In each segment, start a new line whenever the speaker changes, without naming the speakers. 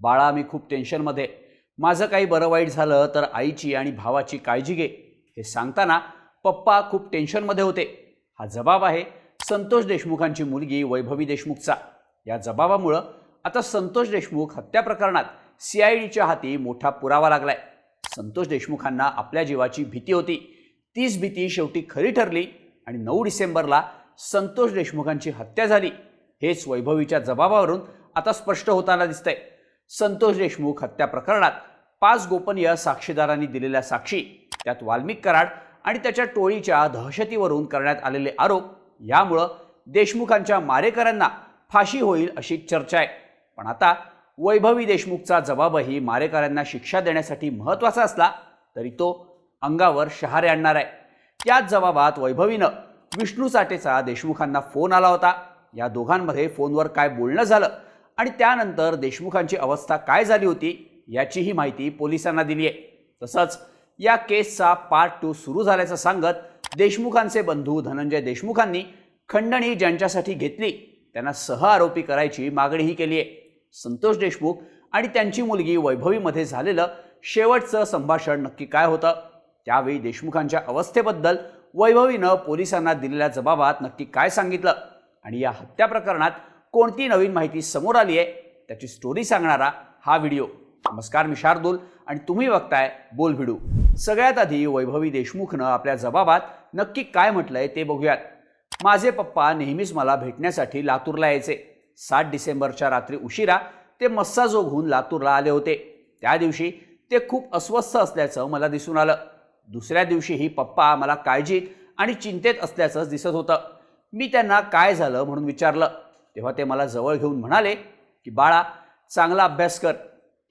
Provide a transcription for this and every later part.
बाळा मी खूप टेन्शनमध्ये. माझं काही बरं वाईट झालं तर आईची आणि भावाची काळजी घे. हे सांगताना पप्पा खूप टेन्शनमध्ये होते. हा जबाब आहे संतोष देशमुखांची मुलगी वैभवी देशमुखचा. या जबाबामुळं आता संतोष देशमुख हत्या प्रकरणात सी आय डीच्या हाती मोठा पुरावा लागलाय. संतोष देशमुखांना आपल्या जीवाची भीती होती. तीच भीती शेवटी खरी ठरली आणि नऊ डिसेंबरला संतोष देशमुखांची हत्या झाली. हेच वैभवीच्या जबाबावरून आता स्पष्ट होताना दिसतंय. संतोष देशमुख हत्या प्रकरणात पाच गोपनीय साक्षीदारांनी दिलेल्या साक्षी त्यात वाल्मिक कराड आणि त्याच्या टोळीच्या दहशतीवरून करण्यात आलेले आरोप यामुळं देशमुखांच्या मारेकऱ्यांना फाशी होईल अशी चर्चा आहे. पण आता वैभवी देशमुखचा जबाबही मारेकऱ्यांना शिक्षा देण्यासाठी महत्त्वाचा असला तरी तो अंगावर शहारे आणणार आहे. त्याच जबाबात वैभवीनं विष्णू साठेचा देशमुखांना फोन आला होता. या दोघांमध्ये फोनवर काय बोलणं झालं आणि त्यानंतर देशमुखांची अवस्था काय झाली होती याचीही माहिती पोलिसांना दिली आहे. तसंच या केसचा पार्ट टू सुरू झाल्याचं सांगत देशमुखांचे बंधू धनंजय देशमुखांनी खंडणी ज्यांच्यासाठी घेतली त्यांना सह आरोपी करायची मागणीही केली आहे. संतोष देशमुख आणि त्यांची मुलगी वैभवीमध्ये झालेलं शेवटचं संभाषण नक्की काय होतं? त्यावेळी देशमुखांच्या अवस्थेबद्दल वैभवीनं पोलिसांना दिलेल्या जबाबात नक्की काय सांगितलं? आणि या हत्या प्रकरणात कोणती नवीन माहिती समोर आली आहे त्याची स्टोरी सांगणारा हा व्हिडिओ नमस्कार मी शार्दूल आणि तुम्ही बघताय बोल भिडू. सगळ्यात आधी वैभवी देशमुखनं आपल्या जबाबात नक्की काय म्हटलंय ते बघूयात. माझे पप्पा नेहमीच मला भेटण्यासाठी लातूरला यायचे. सात डिसेंबरच्या रात्री उशिरा ते मस्साजोग लातूरला आले होते. त्या दिवशी ते खूप अस्वस्थ असल्याचं मला दिसून आलं. दुसऱ्या दिवशीही पप्पा मला काळजीत आणि चिंतेत असल्याचंच दिसत होतं. मी त्यांना काय झालं म्हणून विचारलं. तेव्हा ते मला जवळ घेऊन म्हणाले की बाळा चांगला अभ्यास कर.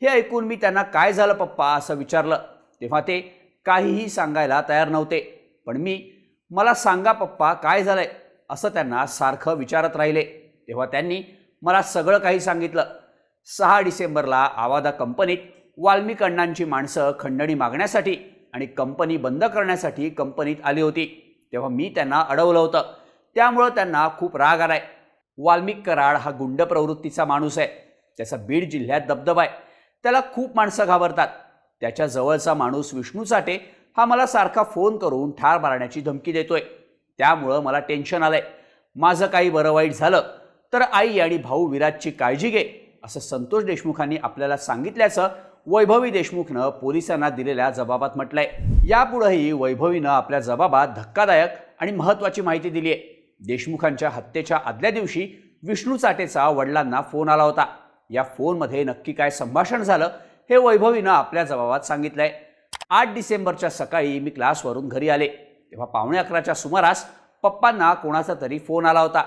हे ऐकून मी त्यांना काय झालं पप्पा? असं विचारलं. तेव्हा ते काहीही सांगायला तयार नव्हते. पण मी मला सांगा पप्पा काय झालं आहे असं त्यांना सारखं विचारत राहिले. तेव्हा त्यांनी मला सगळं काही सांगितलं. सहा डिसेंबरला आवादा कंपनीत वाल्मिक अण्णांची माणसं खंडणी मागण्यासाठी आणि कंपनी बंद करण्यासाठी कंपनीत आली होती. तेव्हा मी त्यांना अडवलं होतं. त्यामुळं त्यांना खूप राग आलाय. वाल्मिक कराड हा गुंड प्रवृत्तीचा माणूस आहे. त्याचा बीड जिल्ह्यात दबदबा आहे. त्याला खूप माणसं घाबरतात. त्याच्या जवळचा माणूस विष्णू साठे हा मला सारखा फोन करून ठार मारण्याची धमकी देतोय. त्यामुळं मला टेन्शन आलंय. माझं काही बरं वाईट झालं तर आई आणि भाऊ विराजची काळजी घे असं संतोष देशमुखांनी आपल्याला सांगितल्याचं वैभवी देशमुखनं पोलिसांना दिलेल्या जबाबात म्हटलंय. यापुढेही वैभवीनं आपल्या जबाबात धक्कादायक आणि महत्त्वाची माहिती दिली आहे देशमुखांच्या हत्येच्या आदल्या दिवशी विष्णू चाटेचा वडिलांना फोन आला होता. या फोनमध्ये नक्की काय संभाषण झालं हे वैभवीनं आपल्या जबाबात सांगितलंय. आठ डिसेंबरच्या सकाळी मी क्लासवरून घरी आले. तेव्हा पावणे अकराच्या सुमारास पप्पांना कोणाचा तरी फोन आला होता.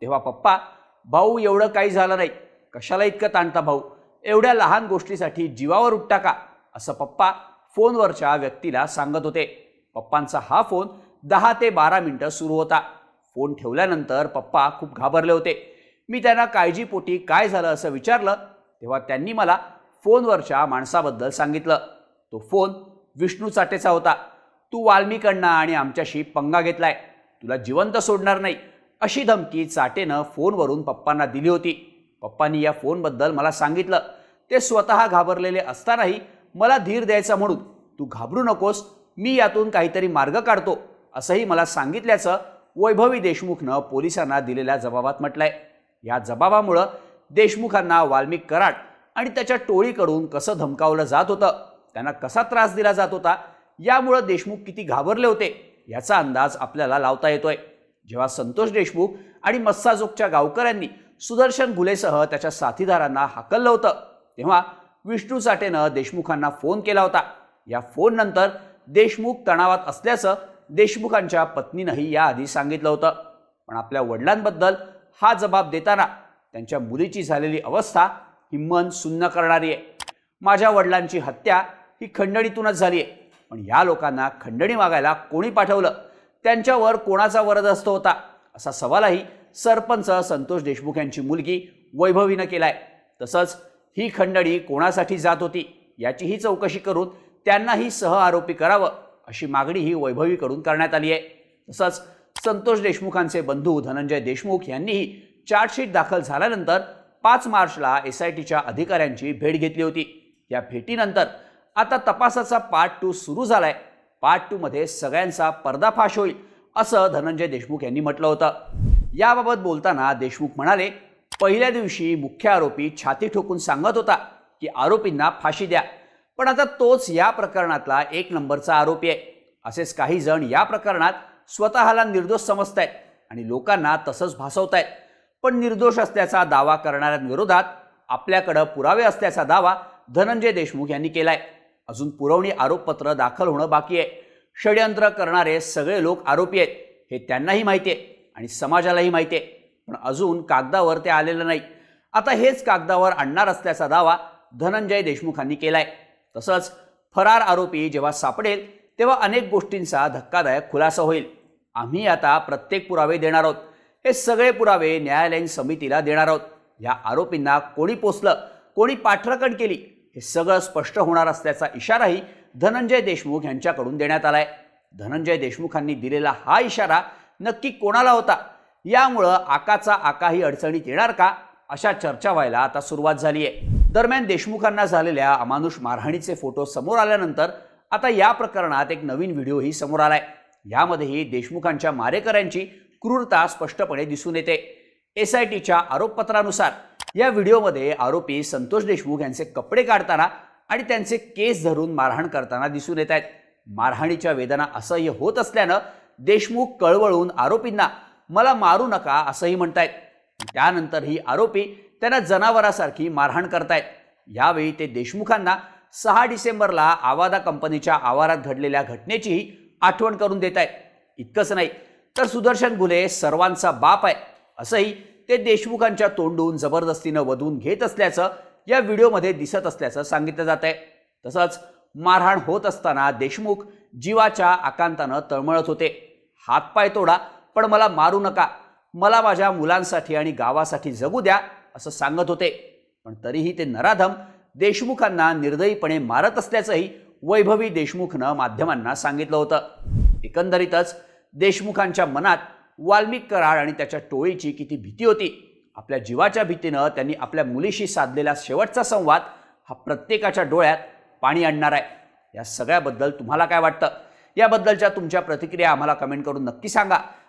तेव्हा पप्पा भाऊ एवढं काही झालं नाही. कशाला इतकं ताणता भाऊ? एवढ्या लहान गोष्टीसाठी जीवावर उठता का असं पप्पा फोनवरच्या व्यक्तीला सांगत होते. पप्पांचा हा फोन दहा ते बारा मिनटं सुरू होता. फोन ठेवल्यानंतर पप्पा खूप घाबरले होते. मी त्यांना काळजीपोटी काय झालं असं विचारलं तेव्हा त्यांनी मला फोनवरच्या माणसाबद्दल सांगितलं. तो फोन विष्णू चाटेचा होता. तू वाल्मिकांना आणि आमच्याशी पंगा घेतलाय. तुला जिवंत सोडणार नाही. अशी धमकी चाटेनं फोनवरून पप्पांना दिली होती. पप्पांनी या फोनबद्दल मला सांगितलं. ते स्वतः घाबरलेले असतानाही मला धीर द्यायचा म्हणून तू घाबरू नकोस. मी यातून काहीतरी मार्ग काढतो. असंही मला सांगितल्याचं वैभवी देशमुखनं पोलिसांना दिलेल्या जबाबात म्हटलंय. या जबाबामुळं देशमुखांना वाल्मिक कराड आणि त्याच्या टोळीकडून कसं धमकावलं जात होतं त्यांना कसा त्रास दिला जात होता यामुळं देशमुख किती घाबरले होते याचा अंदाज आपल्याला लावता येतोय. जेव्हा संतोष देशमुख आणि मस्साजोगच्या गावकऱ्यांनी सुदर्शन घुलेसह त्याच्या साथीदारांना हाकललं होतं तेव्हा विष्णू साठेनं देशमुखांना फोन केला होता. या फोननंतर देशमुख तणावात असल्याचं देशमुखांच्या पत्नीनंही याआधी सांगितलं होतं. पण आपल्या वडिलांबद्दल हा जबाब देताना त्यांच्या मुलीची झालेली अवस्था ही मन सुन्न करणारी आहे. माझ्या वडिलांची हत्या ही खंडणीतूनच झाली आहे पण या लोकांना खंडणी मागायला कोणी पाठवलं? त्यांच्यावर कोणाचा वरदस्त होता? असा सवालही सरपंच संतोष देशमुख यांची मुलगी वैभवीनं केलाय. तसंच ही खंडणी कोणासाठी जात होती याचीही चौकशी करून त्यांनाही सह आरोपी करावं. अशी मागणी ही वैभवीकडून करण्यात आली आहे. तसंच संतोष देशमुखांचे बंधू धनंजय देशमुख यांनीही चार्जशीट दाखल झाल्यानंतर पाच मार्चला एस आय टीच्या अधिकाऱ्यांची भेट घेतली होती. या भेटीनंतर आता तपासाचा पार्ट टू सुरू झालाय. पार्ट टू मध्ये सगळ्यांचा पर्दाफाश होईल असं धनंजय देशमुख यांनी म्हटलं होतं. याबाबत बोलताना देशमुख म्हणाले पहिल्या दिवशी मुख्य आरोपी छाती ठोकून सांगत होता की आरोपींना फाशी द्या. पण आता तोच या प्रकरणातला एक नंबरचा आरोपी आहे. असेच काही जण या प्रकरणात स्वतःला निर्दोष समजत आहेत आणि लोकांना तसंच भासवत आहेत पण निर्दोष असल्याचा दावा करणाऱ्यांविरोधात आपल्याकडं पुरावे असल्याचा दावा धनंजय देशमुख यांनी केलाय. अजून पुरवणी आरोपपत्र दाखल होणं बाकी आहे. षडयंत्र करणारे सगळे लोक आरोपी आहेत हे त्यांनाही माहिती आहे आणि समाजालाही माहिती आहे. पण अजून कागदावर ते आलेलं नाही. आता हेच कागदावर आणणार असल्याचा दावा धनंजय देशमुखांनी केलाय. तसंच फरार आरोपी जेव्हा सापडेल तेव्हा अनेक गोष्टींचा धक्कादायक खुलासा होईल. आम्ही आता प्रत्येक पुरावे देणार आहोत. हे सगळे पुरावे न्यायालयीन समितीला देणार आहोत. या आरोपींना कोणी पोचलं कोणी पाठराखण केली हे सगळं स्पष्ट होणार असल्याचा इशाराही धनंजय देशमुख यांच्याकडून देण्यात आलाय. धनंजय देशमुखांनी दिलेला हा इशारा नक्की कोणाला होता? यामुळं आकाचा आकाही अडचणीत येणार का? अशा चर्चा व्हायला आता सुरुवात झाली आहे दरम्यान देशमुखांना झालेल्या अमानुष मारहाणीचे फोटो समोर आल्यानंतर आता या प्रकरणात एक नवीन व्हिडिओही समोर आलाय. यामध्येही देशमुखांच्या मारेकऱ्यांची क्रूरता स्पष्टपणे दिसून येते. एस आय टीच्या आरोपपत्रानुसार या व्हिडिओमध्ये आरोपी संतोष देशमुख यांचे कपडे काढताना आणि त्यांचे केस धरून मारहाण करताना दिसून येत आहेत. मारहाणीच्या वेदना असह्य होत असल्यानं देशमुख कळवळून आरोपींना मला मारू नका असंही म्हणतायत. त्यानंतर ही आरोपी त्यांना जनावरासारखी मारहाण करतायत. यावेळी ते देशमुखांना सहा डिसेंबरला आवादा कंपनीच्या आवारात घडलेल्या घटनेचीही आठवण करून देत आहेत इतकंच नाही तर सुदर्शन घुले सर्वांचा बाप आहे असंही ते देशमुखांच्या तोंडून जबरदस्तीनं वधून घेत असल्याचं या व्हिडिओमध्ये दिसत असल्याचं सांगितलं जात आहे तसंच मारहाण होत असताना देशमुख जीवाच्या आकांतानं तळमळत होते. हातपाय तोडा पण मला मारू नका मला माझ्या मुलांसाठी आणि गावासाठी जगू द्या असं सांगत होते. पण तरीही ते नराधम देशमुखांना निर्दयीपणे मारत असल्याचंही वैभवी देशमुखनं माध्यमांना सांगितलं होतं. एकंदरीतच देशमुखांच्या मनात वाल्मिक कराड आणि त्याच्या टोळीची किती भीती होती. आपल्या जीवाच्या भीतीनं त्यांनी आपल्या मुलीशी साधलेला शेवटचा संवाद हा प्रत्येकाच्या डोळ्यात पाणी आणणार आहे. या सगळ्याबद्दल तुम्हाला काय वाटतं? याबद्दलच्या तुमच्या प्रतिक्रिया आम्हाला कमेंट करून नक्की सांगा.